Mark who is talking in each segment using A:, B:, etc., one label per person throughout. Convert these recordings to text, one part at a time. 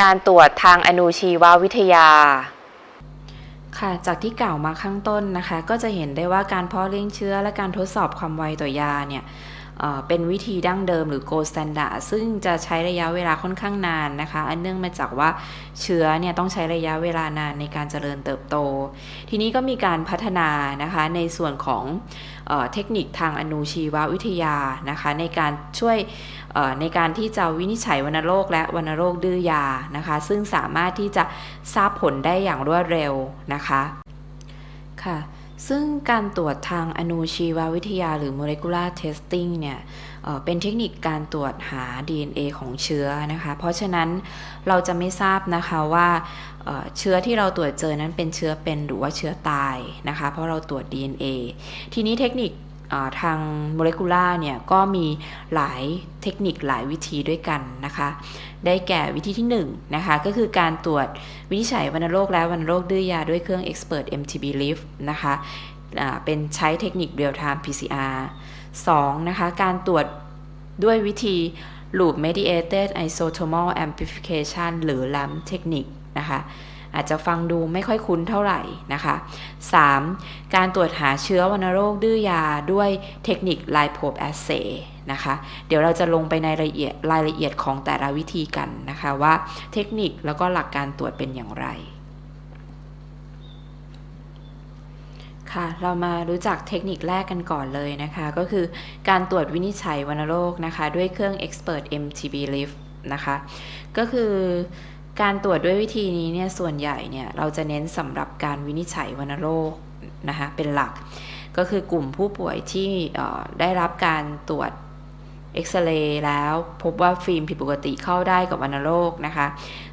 A: การตรวจทางอนุชีววิทยา
B: ค่ะ จากที่กล่าวมาข้างต้นนะคะ ก็จะเห็นได้ว่าการเพาะเลี้ยงเชื้อและการทดสอบความไวต่อยาเนี่ย เป็นวิธีดั้งเดิมหรือ gold standard ซึ่งจะใช้ระยะเวลาค่อนข้างนานนะคะ อันเนื่องมาจากว่าเชื้อเนี่ยต้องใช้ระยะเวลานานในการเจริญเติบโต ทีนี้ก็มีการพัฒนานะคะในส่วนของเออเทคนิคทางอนุชีววิทยานะคะในการช่วยในการที่จะวินิจฉัยวัณโรคและวัณโรคดื้อยานะคะ ซึ่งสามารถที่จะทราบผลได้อย่างรวดเร็วนะคะค่ะ ซึ่งการตรวจทางอนุชีววิทยาหรือ molecular testing เนี่ยเป็นเทคนิคการตรวจหา DNA ของเชื้อนะคะ เพราะฉะนั้นเราจะไม่ทราบนะคะว่าเชื้อที่เราตรวจเจอนั้นเป็นเชื้อเป็นหรือว่าเชื้อตายนะคะ เพราะเราตรวจ DNA ทีนี้เทคนิค ทางโมเลกุล่าเนี่ยก็มีหลายเทคนิคหลายวิธีด้วยกันนะคะ ได้แก่วิธีที่1นงนะคะก็คือการตรวจวินิจฉัยวัณโรคและวัณโรคดื้อยาด้วยเครื่อง Expert MTB Lift นะคะเป็นใช้เทคนิค Real Time PCR 2. นะคะการตรวจด้วยวิธี Loop Mediated Isotomal Amplification หรือ LAMP เทคนิคนะคะ อาจจะฟังดูไม่ค่อยคุ้นเท่าไหร่นะคะ 3. การตรวจหาเชื้อวัณโรคดื้อยาด้วยเทคนิค Lipope Assay นะคะ เดี๋ยวเราจะลงไปในรายละเอียดรายละเอียดของแต่ละวิธีกันนะคะว่าเทคนิคแล้วก็หลักการตรวจเป็นอย่างไรค่ะเรามารู้จักเทคนิคแรกกันก่อนเลยนะคะ ก็คือการตรวจวินิจฉัยวัณโรคนะคะ ด้วยเครื่อง Expert MTB Lift นะคะ ก็คือ การตรวจด้วยวิธีนี้เนี่ยส่วนใหญ่เนี่ยเราจะเน้นสำหรับการวินิจฉัยวัณโรคนะคะเป็นหลัก ก็คือกลุ่มผู้ป่วยที่ได้รับการตรวจเอ็กซเรย์แล้วพบว่าฟิล์มผิดปกติเข้าได้กับวัณโรคนะคะ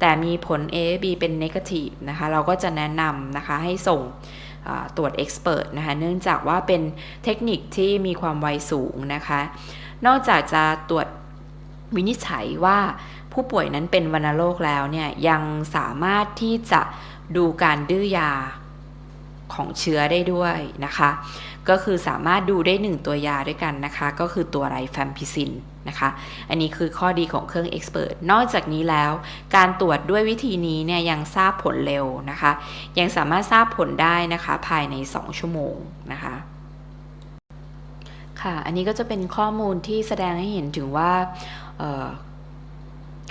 B: แต่มีผล AFB เป็น negative นะคะ เราก็จะแนะนำนะคะให้ส่งตรวจ Expert นะคะ เนื่องจากว่าเป็นเทคนิคที่มีความไวสูงนะคะ นอกจากจะตรวจวินิจฉัยว่า ผู้ป่วยนั้นเป็นวัณโรคแล้วเนี่ยยังสามารถที่จะดูการดื้อยาของเชื้อได้ด้วยนะคะ ก็คือสามารถดูได้ 1 ตัวยาด้วยกันนะคะ ก็คือตัวไรแฟมพิซินนะคะ อันนี้คือข้อดีของเครื่อง Expert นอกจากนี้แล้ว การตรวจด้วยวิธีนี้เนี่ยยังทราบผลเร็วนะคะ ยังสามารถทราบผลได้นะคะภายใน 2 ชั่วโมงนะคะค่ะ อันนี้ก็จะเป็นข้อมูลที่แสดงให้เห็นถึงว่า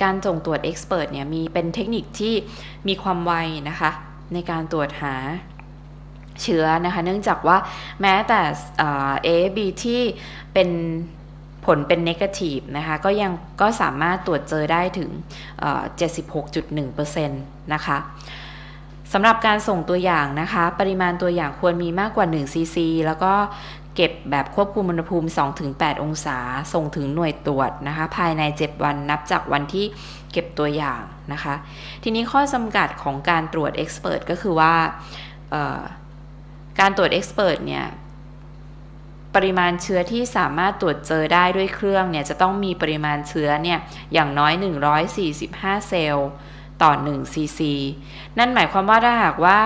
B: การส่งตรวจ Expert เนี่ยมีเป็นเทคนิคที่มีความไวนะคะ ในการตรวจหาเชื้อนะคะ เนื่องจากว่าแม้แต่เอ่อ AFB ที่เป็นผลเป็น negative นะคะ ก็ยังก็สามารถตรวจเจอได้ถึงเอ่อ76.1%นะคะสำหรับการส่งตัวอย่างนะคะ ปริมาณตัวอย่างควรมีมากกว่า1 cc แล้วก็ เก็บแบบควบคุมอุณหภูมิ 2-8 องศา ส่งถึงหน่วยตรวจนะคะ ภายใน 7 วันนับจากวันที่เก็บตัวอย่างนะคะ ทีนี้ข้อจำกัดของการตรวจ Expert ก็คือว่าการตรวจ Expert เนี่ยปริมาณเชื้อที่สามารถตรวจเจอได้ด้วยเครื่องเนี่ยจะต้องมีปริมาณเชื้อเนี่ยอย่างน้อย 145 เซลล์ต่อ1ซีซีนั่นหมายความว่าถ้าหากว่า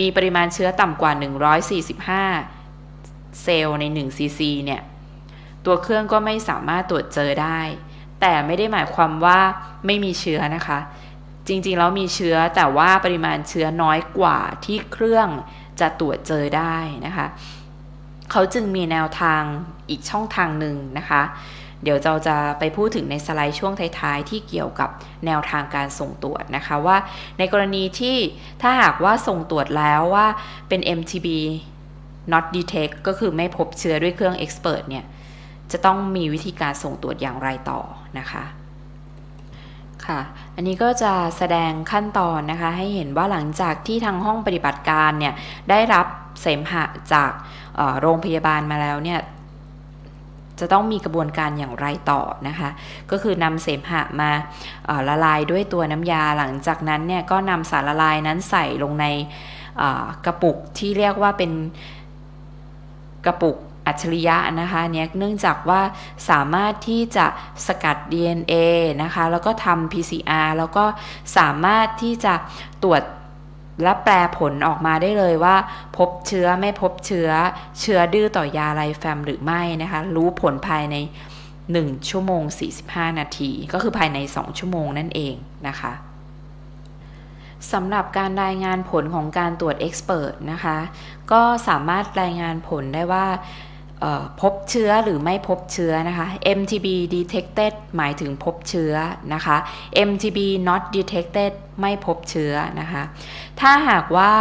B: มีปริมาณเชื้อต่ำกว่า 145 ซลล์ใน1ซีซีเนี่ย ตัวเครื่องก็ไม่สามารถตรวจเจอได้ แต่ไม่ได้หมายความว่าไม่มีเชื้อนะคะ จริงๆแล้วมีเชื้อแต่ว่าปริมาณเชื้อน้อยกว่าที่เครื่องจะตรวจเจอได้นะคะ เขาจึงมีแนวทางอีกช่องทางหนึ่งนะคะ เดี๋ยวเราจะไปพูดถึงในสไลด์ช่วงท้ายๆ ที่เกี่ยวกับแนวทางการส่งตรวจนะคะว่าในกรณีที่ถ้าหากว่าส่งตรวจแล้วว่าเป็น MTB not detect ก็คือไม่พบเชื้อด้วยเครื่อง expert เนี่ย จะต้องมีวิธีการส่งตรวจอย่างไรต่อนะคะค่ะอันนี้ก็จะแสดงขั้นตอนนะคะ ให้เห็นว่าหลังจากที่ทางห้องปฏิบัติการเนี่ยได้รับเสมหะจากโรงพยาบาลมาแล้วเนี่ยจะต้องมีกระบวนการอย่างไรต่อนะคะ ก็คือนำเสมหะมาละลายด้วยตัวน้ำยาหลังจากนั้นเนี่ยก็นำสารละลายนั้นใส่ลงในกระปุกที่เรียกว่าเป็น กระปุกอัจฉริยะนะคะเนี่ยเนื่องจากว่าสามารถที่จะสกัด DNA นะคะแล้วก็ทำ PCR แล้วก็สามารถที่จะตรวจและแปลผลออกมาได้เลยว่า พบเชื้อไม่พบเชื้อเชื้อดื้อต่อยาไลแฟมหรือไม่นะคะรู้ผลภายใน 1 ชั่วโมง 45 นาที ก็คือภายใน 2 ชั่วโมงนั่นเองนะคะ สำหรับการรายงานผลของการตรวจ Expert นะคะ ก็สามารถรายงานผลได้ว่าพบเชื้อหรือไม่พบเชื้อนะคะ MTB detected หมายถึงพบเชื้อนะคะ MTB not detected ไม่พบเชื้อนะคะ ถ้าหากว่า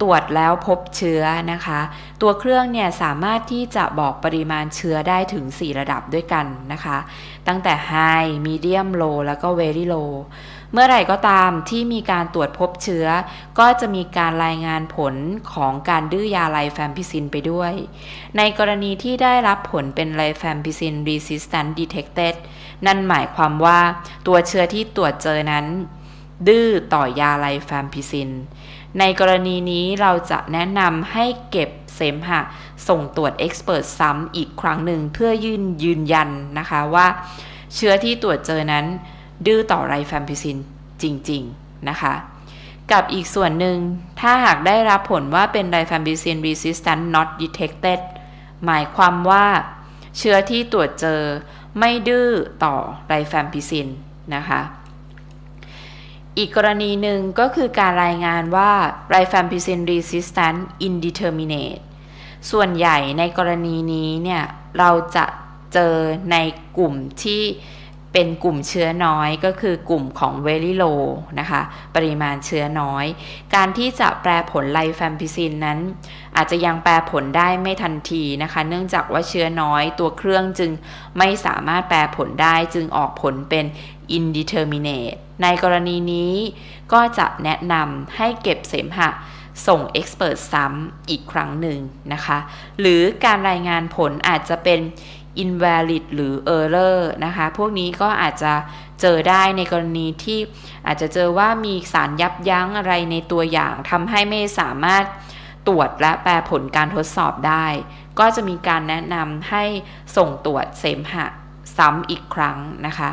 B: ตรวจแล้วพบเชื้อนะคะ ตัวเครื่องเนี่ยสามารถที่จะบอกปริมาณเชื้อได้ถึง 4 ระดับด้วยกันนะคะ ตั้งแต่ High Medium Low แล้วก็ Very Low เมื่อไหร่ก็ตามที่มีการตรวจพบเชื้อ ก็จะมีการรายงานผลของการดื้อยาไลแฟมพิซินไปด้วย ในกรณีที่ได้รับผลเป็นไลแฟมพิซิน resistant detected นั่นหมายความว่าตัวเชื้อที่ตรวจเจอนั้น ดื้อต่อยาไลแฟมพิซิน ในกรณีนี้เราจะแนะนำให้เก็บเสมหะส่งตรวจเอ็กซ์เพรสซ้ำอีกครั้งหนึ่งเพื่อยืนยืนยันนะคะว่า เชื้อที่ตรวจเจอนั้น ดื้อต่อไรแฟมพิซินจริง ๆ นะคะ กับอีกส่วนหนึ่ง ถ้าหากได้รับผลว่าเป็นไรแฟมพิซิน resistant not detected หมายความว่าเชื้อที่ตรวจเจอไม่ดื้อต่อไรแฟมพิซินนะคะอีกกรณีหนึ่งก็คือการรายงานว่า rifampicin resistant indeterminate ส่วนใหญ่ในกรณีนี้เนี่ย เราจะเจอในกลุ่มที่ เป็นกลุ่มเชื้อน้อยก็คือกลุ่มของ very low นะคะ ปริมาณเชื้อน้อย การที่จะแปลผลไลแฟมพิซินนั้น อาจจะยังแปลผลได้ไม่ทันทีนะคะ เนื่องจากว่าเชื้อน้อยตัวเครื่องจึงไม่สามารถแปลผลได้จึงออกผลเป็น indeterminate ในกรณีนี้ก็จะแนะนำให้เก็บเสมหะส่ง Expert ซ้ำอีกครั้งหนึ่งนะคะ หรือการรายงานผลอาจจะเป็น invalid หรือ error นะคะ พวกนี้ก็อาจจะเจอได้ในกรณีที่อาจจะเจอว่ามีสารยับยั้งอะไรในตัวอย่างทำให้ไม่สามารถตรวจและแปลผลการทดสอบได้ ก็จะมีการแนะนำให้ส่งตรวจเสมหะซ้ำอีกครั้งนะคะ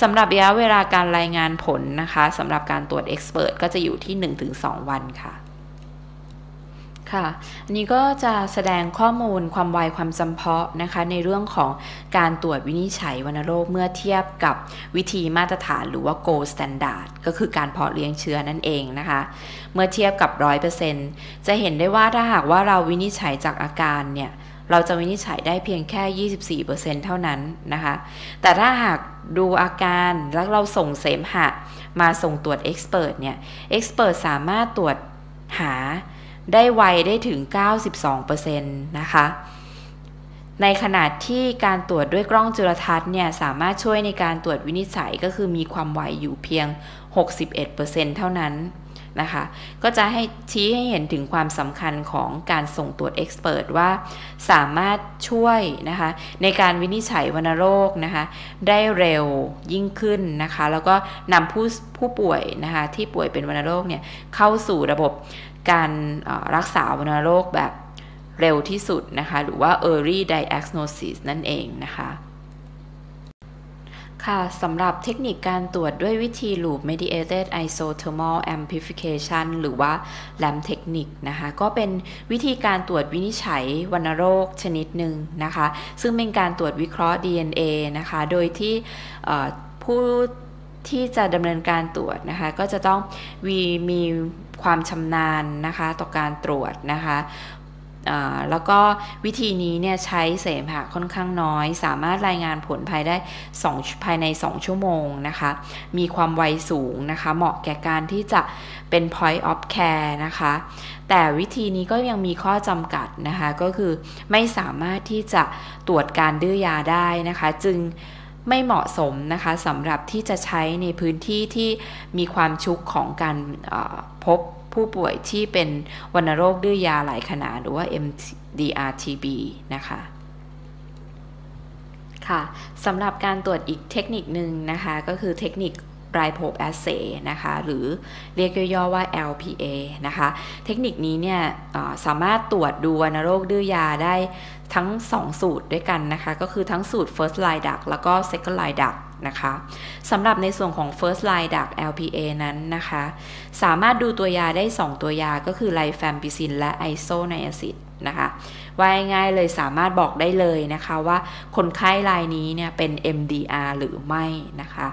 B: สำหรับระยะเวลาการรายงานผลนะคะสำหรับการตรวจ Expert ก็จะอยู่ที่ 1-2 วันค่ะ ค่ะอันนี้ก็จะแสดงข้อมูลความไวความจำเพาะนะคะในเรื่องของการตรวจวินิจฉัยวัณโรคเมื่อเทียบกับวิธีมาตรฐานหรือว่า gold standard ก็คือการเพาะเลี้ยงเชื้อนั่นเองนะคะ เมื่อเทียบกับ 100%จะเห็นได้ว่าถ้าหากว่าเราวินิจฉัยจากอาการเนี่ยเราจะวินิจฉัยได้เพียงแค่ 24%เท่านั้นนะคะ แต่ถ้าหากดูอาการแล้วเราส่งเสมหะมาส่งตรวจ Expert เพรสเนี่ย Expert สามารถตรวจหา ได้ไวได้ถึง 92%นะคะ ในขณะที่การตรวจด้วยกล้องจุลทรรศน์เนี่ยสามารถช่วยในการตรวจวินิจฉัยก็คือมีความไวอยู่เพียง 61%เท่านั้น นะคะ ก็จะให้ชี้ให้เห็นถึงความสำคัญของการส่งตรวจ Expert ว่าสามารถช่วยนะคะ ในการวินิจฉัยวัณโรคนะคะ ได้เร็วยิ่งขึ้นนะคะ แล้วก็นำผู้ผู้ป่วยนะคะที่ป่วยเป็นวัณโรคเนี่ยเข้าสู่ระบบการรักษาวัณโรคแบบเร็วที่สุดนะคะ หรือว่า early diagnosis นั่นเองนะคะ ค่ะสำหรับเทคนิคการตรวจด้วยวิธี loop mediated isothermal amplification หรือว่า LAMP เทคนิคนะคะ ก็เป็นวิธีการตรวจวินิจฉัยวัณโรคชนิดหนึ่งนะคะ ซึ่งเป็นการตรวจวิเคราะห์ DNA นะคะ โดยที่ผู้ที่จะดำเนินการตรวจนะคะ ก็จะต้องมีมีความชำนาญนะคะ ต่อการตรวจนะคะ แล้วก็วิธีนี้เนี่ยใช้เสมหะค่อนข้างน้อย สามารถรายงานผลภายได้2ภายใน 2 ชั่วโมงนะคะ มีความไวสูงนะคะ เหมาะแก่การที่จะเป็น point of care นะคะ แต่วิธีนี้ก็ยังมีข้อจำกัดนะคะ ก็คือไม่สามารถที่จะตรวจการดื้อยาได้นะคะ จึงไม่เหมาะสมนะคะสำหรับที่จะใช้ในพื้นที่ที่มีความชุกของการพบ ผู้ป่วยที่เป็นวัณโรคดื้อยาหลายขนาดหรือว่า MDR-TB นะคะค่ะสำหรับการตรวจอีกเทคนิคหนึ่งนะคะ ก็คือเทคนิค b r i p o p assay นะคะ หรือเรียกย่อๆว่า LPA นะคะ เทคนิคนี้เนี่ยสามารถตรวจดูวัณโรคดื้อยาได้ทั้ง 2 สูตรด้วยกันนะคะ ก็คือทั้งสูตร first line duct แล้วก็ second line duct นะคะสำหรับในส่วนของ first line duct LPA นั้นนะคะ สามารถดูตัวยาได้ 2 ตัวยาก็คือไลแฟมปิซินและไอโซไนอาซิดนะคะว่าง่ายๆเลยสามารถบอกได้เลยนะคะว่าคนไข้รายนี้เนี่ยเป็น MDR หรือไม่นะคะ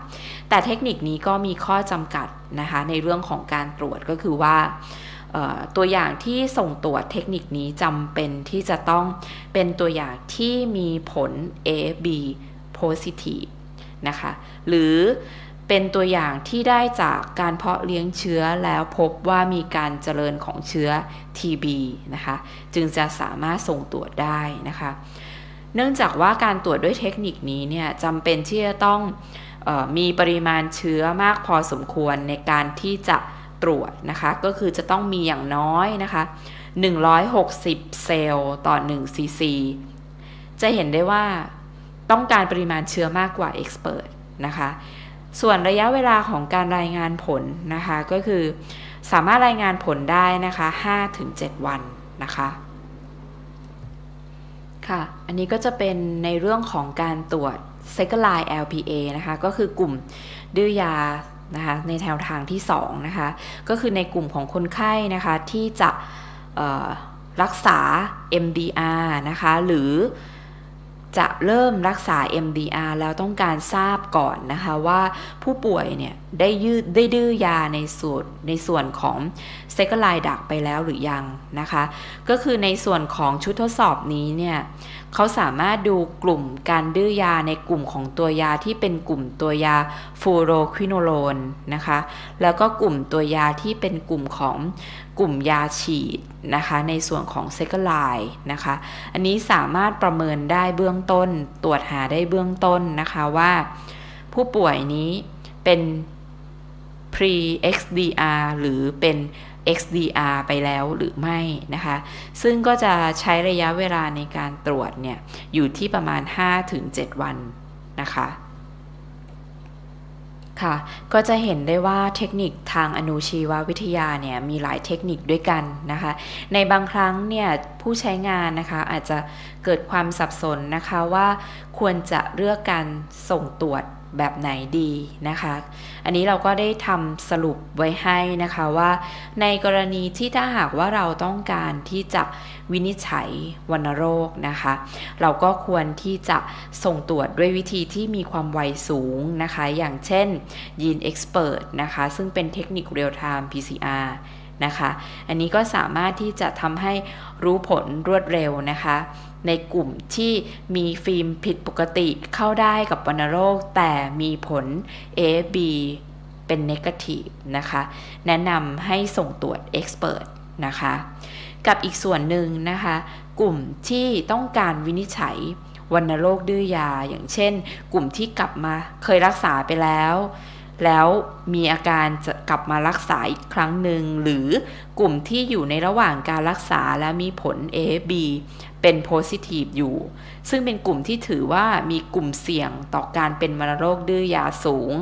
B: แต่เทคนิคนี้ก็มีข้อจำกัดนะคะในเรื่องของการตรวจก็คือว่าตัวอย่างที่ส่งตรวจเทคนิคนี้จำเป็นที่จะต้องเป็นตัวอย่างที่มีผล A B positive นะคะ หรือเป็นตัวอย่างที่ได้จากการเพาะเลี้ยงเชื้อแล้วพบว่ามีการเจริญของเชื้อ TB นะคะ จึงจะสามารถส่งตรวจได้นะคะ เนื่องจากว่าการตรวจด้วยเทคนิคนี้เนี่ยจำเป็นที่จะต้องออมีปริมาณเชื้อมากพอสมควรในการที่จะตรวจนะคะ ก็คือจะต้องมีอย่างน้อยนะคะ 160 เซลล์ต่อ1ซีซีจะเห็นได้ว่า ต้องการปริมาณเชื้อมากกว่า Expert นะคะ ส่วนระยะเวลาของการรายงานผลนะคะก็คือสามารถรายงานผลได้นะคะ5-7 วันนะคะค่ะ อันนี้ก็จะเป็นในเรื่องของการตรวจ Second Line LPA นะคะ ก็คือกลุ่มดื้อยานะคะในแนวทางที่2นะคะ ก็คือในกลุ่มของคนไข้นะคะที่จะเอ่อรักษา MDR นะคะ หรือ จะเริ่มรักษา MDR แล้วต้องการทราบก่อนนะคะว่าผู้ป่วยเนี่ยได้ยืดได้ดื้อยาในส่วนในส่วนของเซกไลดักไปแล้วหรือยังนะคะ ก็คือในส่วนของชุดทดสอบนี้เนี่ย เขาสามารถดูกลุ่มการดื้อยาในกลุ่มของตัวยาที่เป็นกลุ่มตัวยาฟูโรควิโนโลนนะคะ แล้วก็กลุ่มตัวยาที่เป็นกลุ่มของกลุ่มยาฉีดนะคะ ในส่วนของเซกไลนะคะ อันนี้สามารถประเมินได้เบื้องต้น ตรวจหาได้เบื้องต้นนะคะว่า ผู้ป่วยนี้เป็น pre XDR หรือเป็น XDR ไปแล้วหรือไม่นะคะ ซึ่งก็จะใช้ระยะเวลาในการตรวจเนี่ยอยู่ที่ประมาณ 5-7 วันนะคะค่ะ ก็จะเห็นได้ว่าเทคนิคทางอนุชีววิทยาเนี่ยมีหลายเทคนิคด้วยกันนะคะ ในบางครั้งเนี่ยผู้ใช้งานนะคะอาจจะเกิดความสับสนนะคะว่าควรจะเลือกการส่งตรวจ แบบไหนดีนะคะ อันนี้เราก็ได้ทำสรุปไว้ให้นะคะว่า ในกรณีที่ถ้าหากว่าเราต้องการที่จะวินิจฉัยวัณโรคนะคะ เราก็ควรที่จะส่งตรวจด้วยวิธีที่มีความไวสูงนะคะ อย่างเช่นยีน Expert นะคะ ซึ่งเป็นเทคนิค Real Time PCR นะคะ อันนี้ก็สามารถที่จะทำให้รู้ผลรวดเร็วนะคะ ในกลุ่มที่มีฟิล์มผิดปกติเข้าได้กับวัณโรค แต่มีผล A B เป็น negative นะคะ แนะนำให้ส่งตรวจ Expert นะคะ กับอีกส่วนหนึ่งนะคะ กลุ่มที่ต้องการวินิจฉัยวัณโรคดื้อยา อย่างเช่น กลุ่มที่กลับมาเคยรักษาไปแล้ว แล้วมีอาการจะกลับมารักษาอีกครั้งหนึ่ง หรือกลุ่มที่อยู่ในระหว่างการรักษาและมีผล AFB เป็น positive อยู่ ซึ่งเป็นกลุ่มที่ถือว่ามีกลุ่มเสี่ยงต่อการเป็นมรณโรคดื้อยาสูง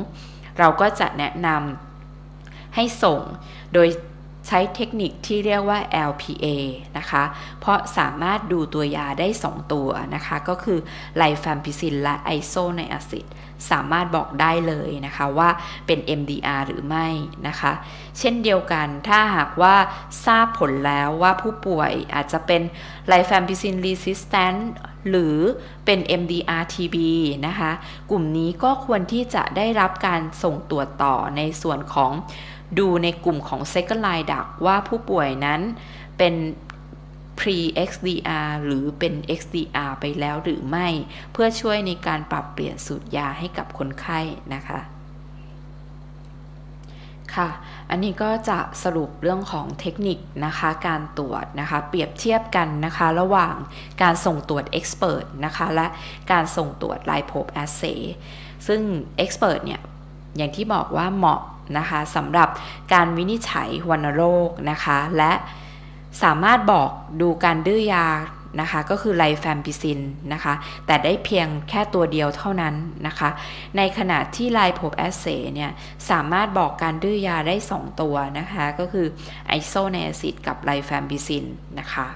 B: เราก็จะแนะนำให้ส่งโดย ใช้เทคนิคที่เรียกว่า LPA นะคะ เพราะสามารถดูตัวยาได้ 2 ตัวนะคะ ก็คือไลแฟมพิซินและไอโซไนอาซิดสามารถบอกได้เลยนะคะว่าเป็น MDR หรือไม่นะคะ เช่นเดียวกันถ้าหากว่าทราบผลแล้วว่าผู้ป่วยอาจจะเป็นไลแฟมพิซิน resistant หรือเป็น MDR TB นะคะ กลุ่มนี้ก็ควรที่จะได้รับการส่งตรวจต่อในส่วนของ ดูในกลุ่มของ second line duct ว่าผู้ป่วยนั้นเป็น pre XDR หรือเป็น XDR ไปแล้วหรือไม่ เพื่อช่วยในการปรับเปลี่ยนสูตรยาให้กับคนไข้นะคะค่ะ อันนี้ก็จะสรุปเรื่องของเทคนิคนะคะ การตรวจนะคะ เปรียบเทียบกันนะคะ ระหว่างการส่งตรวจ Expert นะคะ และการส่งตรวจ l i p o p Assay ซึ่ง Expert เนี่ย อย่างที่บอกว่าเหมาะ นะคะสำหรับการวินิจฉัยวัณโรคนะคะ และสามารถบอกดูการดื้อยานะคะก็คือไลแฟมพิซินนะคะ แต่ได้เพียงแค่ตัวเดียวเท่านั้นนะคะ ในขณะที่ไลโพบแอสเซเนี่ย สามารถบอกการดื้อยาได้ 2 ตัวนะคะ ก็คือไอโซเนซิดกับไลแฟมพิซินนะคะ